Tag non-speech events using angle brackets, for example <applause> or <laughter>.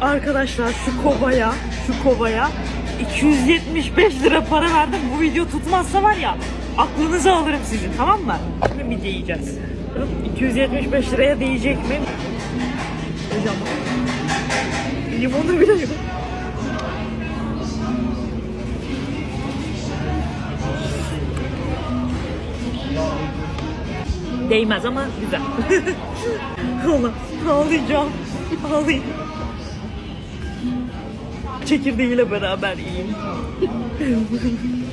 Arkadaşlar şu kovaya, şu kovaya 275 lira para verdim. Bu video tutmazsa var ya aklınızı alırım sizin tamam mı? Şimdi midye yiyeceğiz. 275 liraya değecek mi? Hocam. Limonu bile yok. Değmez ama güzel. <laughs> Allah ağlayacağım. Ağlayayım. Çekirdeğiyle beraber yiyeyim. <laughs>